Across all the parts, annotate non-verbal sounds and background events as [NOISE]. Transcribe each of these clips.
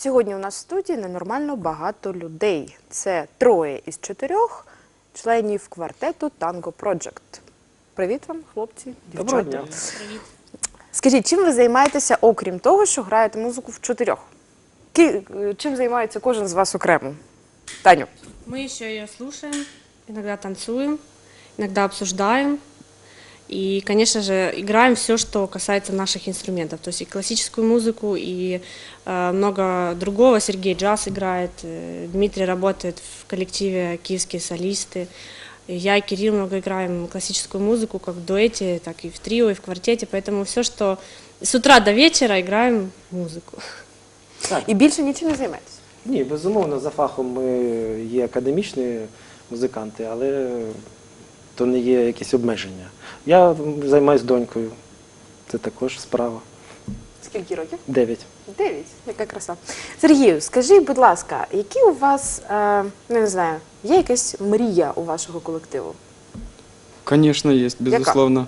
Сьогодні у нас в студії ненормально багато людей. Це троє із чотирьох членів квартету Tango Project. Привіт вам, хлопці, Доброго дівчата. дня. Скажіть, чим ви займаєтеся, окрім того, що граєте музику в чотирьох? Ки- е, Чим займається кожен з вас окремо? Таню. Мы еще ее слушаем, иногда танцуем, иногда обсуждаем. И, конечно же, играем все, что касается наших инструментов. То есть и классическую музыку, и э, много другого. Сергей джаз играет, э, Дмитрий работает в коллективе «Киевские солисты». И Я и Кирилл много играем классическую музыку, как в дуэте, так и в трио, и в квартете. Поэтому все, что с утра до вечера играем музыку. Так, І більше нічим не займаєтесь? ні, безумовно, за фахом ми є академічні музиканти, але то не є якісь обмеження. Я займаюся донькою. Це також справа. Скільки років? Дев'ять. Дев'ять. Яка краса. Сергію, скажіть, будь ласка, які у вас, е, ну, не знаю, є якась мрія у вашого колективу? Конечно, есть, Яка? безусловно.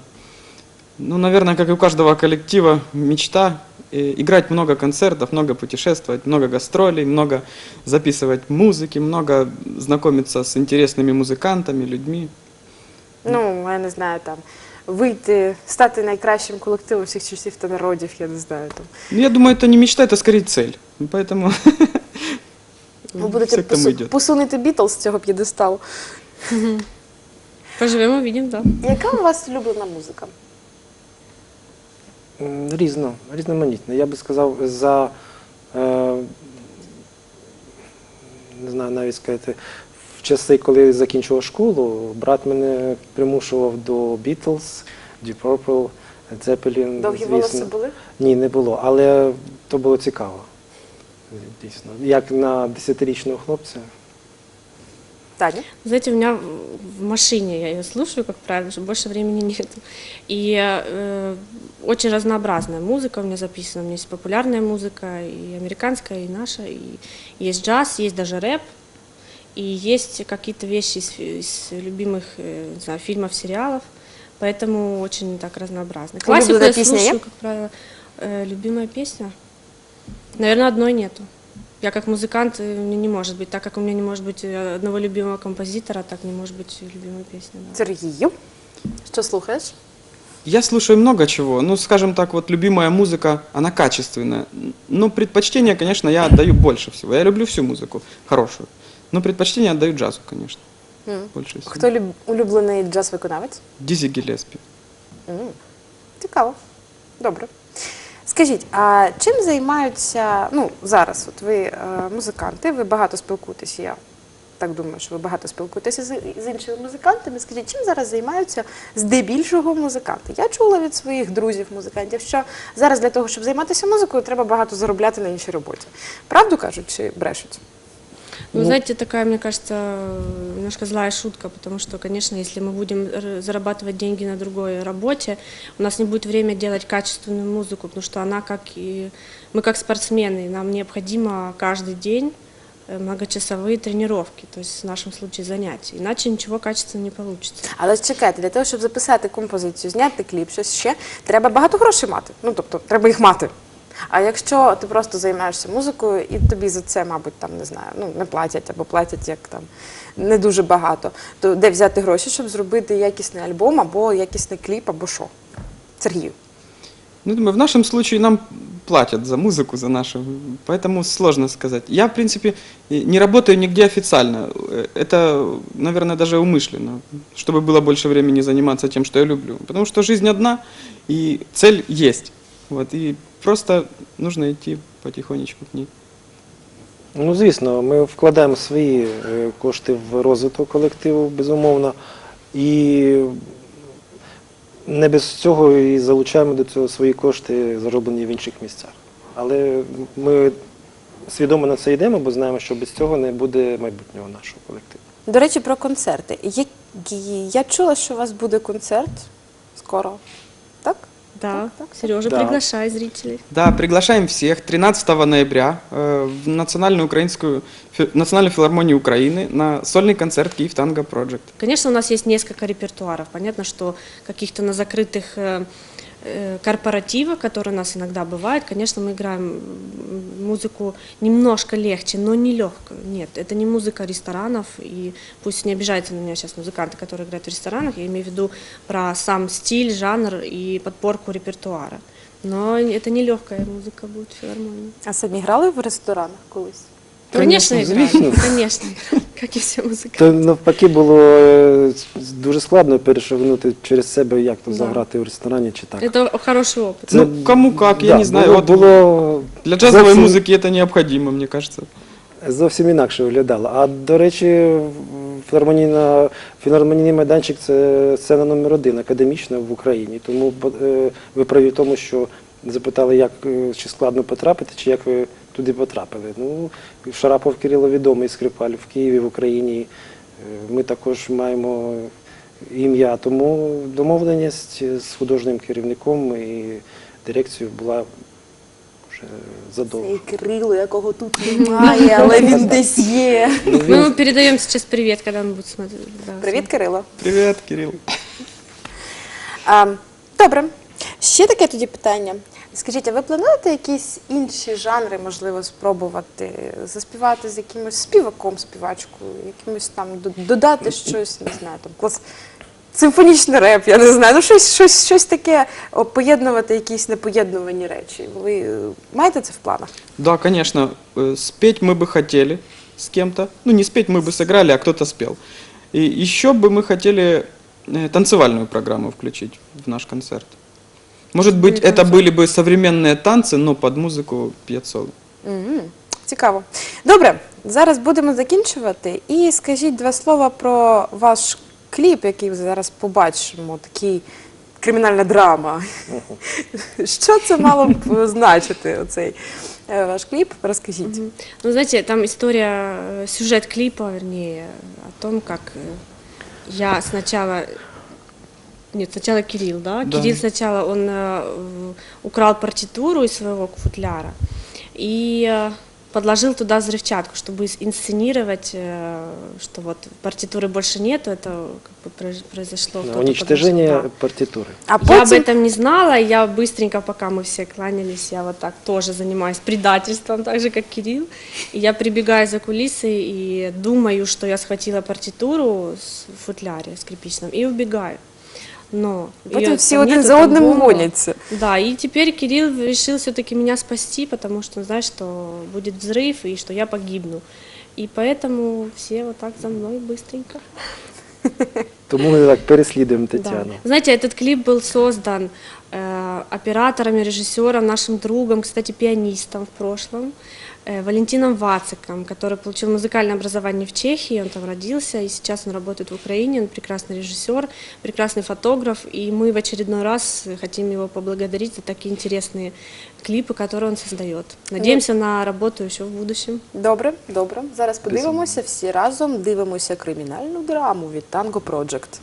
Ну, наверное, как и у каждого коллектива, мечта э, играть много концертов, много путешествовать, много гастролей, много записывать музыки, много знакомиться с интересными музыкантами, людьми. Ну, я не знаю, там вийти, стати найкращим колективом всіх часів та народів, я не знаю. Там. Ну, я думаю, это не мечта, это скорее цель. Поэтому [LAUGHS] Ви будете все к тому посу- идет. посунути Бітлз з цього п'єдесталу. Поживем, увидим, да. Яка у вас улюблена музика? М, Різно, різноманітно. Я би сказав, за е, не знаю, навіть сказати, в часи, коли закінчував школу, брат мене примушував до Beatles, Deep Purple, Zeppelin. Довгі звісно. волоси були? Ні, не було, але то було цікаво. Дійсно. Як на 10-річного хлопця. Таня? Знаете, у меня в- в машине я ее слушаю, как правило, что больше времени нет. И э, очень разнообразная музыка у меня записана. У меня есть популярная музыка, и американская, и наша, и есть джаз, есть даже рэп, И есть какие-то вещи из, из любимых э, не знаю, фильмов, сериалов. Поэтому очень так разнообразно. Классику я песня слушаю, есть? как правило. Э, любимая песня? Наверное, одной нету. Я как музыкант, э, у меня не может быть, так как у меня не может быть э, одного любимого композитора, так не может быть любимой песни. да. Сергію? Що слухаєш? Я слушаю много чего. Ну, скажем так, вот любимая музыка, она качественная. Но предпочтение, конечно, я отдаю больше всего. Я люблю всю музыку хорошую. Но предпочтение отдаю джазу, конечно. М. Больше всего. Хто люб... улюблений джаз-виконавець? Диззи Гиллеспи. М, Цікаво. Добре. Скажіть, а чим займаються, ну, зараз, от ви е, музиканти, ви багато спілкуєтеся, я так думаю, що ви багато спілкуєтеся з, з іншими музикантами. Скажіть, чим зараз займаються здебільшого музиканти? Я чула від своїх друзів музикантів, що зараз для того, щоб займатися музикою, треба багато заробляти на іншій роботі. Правду кажуть чи брешуть? Ну, знаете, такая, мне кажется, немножко злая шутка, потому что, конечно, если мы будем р- зарабатывать деньги на другой работе, у нас не будет время делать качественную музыку, потому что она как и... Мы как спортсмены, нам необходимо каждый день э, многочасовые тренировки, то есть в нашем случае занятия, иначе ничего качественно не получится. Але ж чекайте, для того, щоб записати композицію, зняти кліп, щось ще, треба багато грошей мати. Ну, тобто, треба їх мати. А якщо ти просто займаєшся музикою, і тобі за це, мабуть, там не знаю, ну не платять або платять як там не дуже багато, то де взяти гроші, щоб зробити якісний альбом або якісний кліп, або що? Сергію. Ну, думаю, в нашем случае нам платят за музыку, за нашу, поэтому сложно сказать. Я, в принципе, и не работаю нигде официально. Э, Это, наверное, даже умышленно, чтобы было больше времени заниматься тем, что я люблю. Потому что жизнь одна, и цель есть. Вот, и просто нужно идти потихонечку к ней. Ну, звісно, ми вкладаємо свої е, кошти в розвиток колективу, безумовно. І не без цього і залучаємо до цього свої кошти, зароблені в інших місцях. Але ми свідомо на це йдемо, бо знаємо, що без цього не буде майбутнього нашого колективу. До речі, про концерти. Які- Я чула, що у вас буде концерт скоро. Так? Да, Так, так, так. Сережа, Да. приглашай зрителей. Да, приглашаем всех 13 ноября э, в Национальную, украинскую, фи- Национальную филармонию Украины на сольный концерт Киев Танго Project. Конечно, у нас есть несколько репертуаров. Понятно, что каких-то на закрытых э, э, корпоратива, который у нас иногда бывает, конечно, мы играем м, музыку немножко легче, но не легкую. Нет, это не музыка ресторанов, и пусть не обижаются на меня сейчас музыканты, которые играют в ресторанах, я имею в виду про сам стиль, жанр и подборку репертуара. Но это не легкая музыка будет в филармонии. А самі грали в ресторанах колись? Конечно, Конечно, играем, звісно. конечно, играем, как и все музыканты. То навпаки було е, дуже складно перешагнути через себе, як то Да. заграти в ресторані чи так. Это хороший опыт. Це- Ну, кому как, я Да, не знаю. Було, вот було Для джазовой зовсім- музыки это необходимо, мне кажется. зовсім інакше виглядало. А до речі, філармонійний майданчик це сцена номер один академічна в Україні. Тому е, ви праві в тому, що запитали, як е, чи складно потрапити, чи як ви туди потрапили. Ну, Шарапов Кирило відомий скрипаль в Києві, в Україні. Е, Ми також маємо ім'я, тому домовленість з художнім керівником і дирекцією була вже задовго. Цей Кирило, якого тут немає, [LAUGHS] але він десь є. Мы ему передаем сейчас привет, когда он будет смотреть. да, Привіт, Кирило. Привет, Кирилл. А, добре. Ще таке тоді питання. Скажіть, а ви плануєте якісь інші жанри, можливо, спробувати заспівати з якимось співаком, співачкою, якимось там до- додати щось, не знаю, там клас. Симфонічний реп, я не знаю. Ну, щось, щось, щось таке, о, поєднувати якісь непоєднувані речі. Ви е, маєте це в планах? Да, конечно, э, спеть мы бы хотели с кем-то. Ну, не спеть мы бы сыграли, а кто-то спел. И еще бы мы хотели э, танцевальную программу включить в наш концерт. Может быть, это были бы современные танцы, но под музыку пьецол. Мгм. Цікаво. Добре, зараз будемо закінчувати. І скажіть два слова про ваш кліп, який зараз побачимо, такий кримінальна драма. Що це мало б значити, оцей е, ваш кліп? Розкажіть. Мгм. Ну, знаете, там история, э, сюжет клипа, вернее, о том, как э, я сначала... Нет, сначала Кирилл, да? Да. Кирилл сначала, он э, в- украл партитуру из своего футляра и э, подложил туда взрывчатку, чтобы ис- инсценировать, э, что вот партитуры больше нету, это как бы произ- произошло. кто-то Уничтожение подложил, да. партитури. А Я об потім этом не знала, я быстренько, пока мы все кланялись, я вот так тоже занимаюсь предательством, так же, как Кирилл. И я прибегаю за кулисы и думаю, что я схватила партитуру с- в футляре скрипичном и убегаю. Но потім её всі там один нету, за там одним бомба. гоняться. Да, и теперь Кирилл решил все-таки меня спасти, потому что он знает, что будет взрыв и что я погибну. И поэтому все вот так за мной быстренько. Тому ми так переслідуємо Да. Тетяну. Знаете, этот клип был создан э, оператором и режиссером, нашим другом, кстати, пианистом в прошлом, э, Валентином Вациком, который получил музыкальное образование в Чехии, он там родился, и сейчас он работает в Украине, он прекрасный режиссер, прекрасный фотограф, и мы в очередной раз хотим его поблагодарить за такие интересные клипы, которые он создает. Надеемся на работу еще в будущем. Добре, добре. Зараз подивимося всі разом. Дивимося кримінальну драму від Tango Project.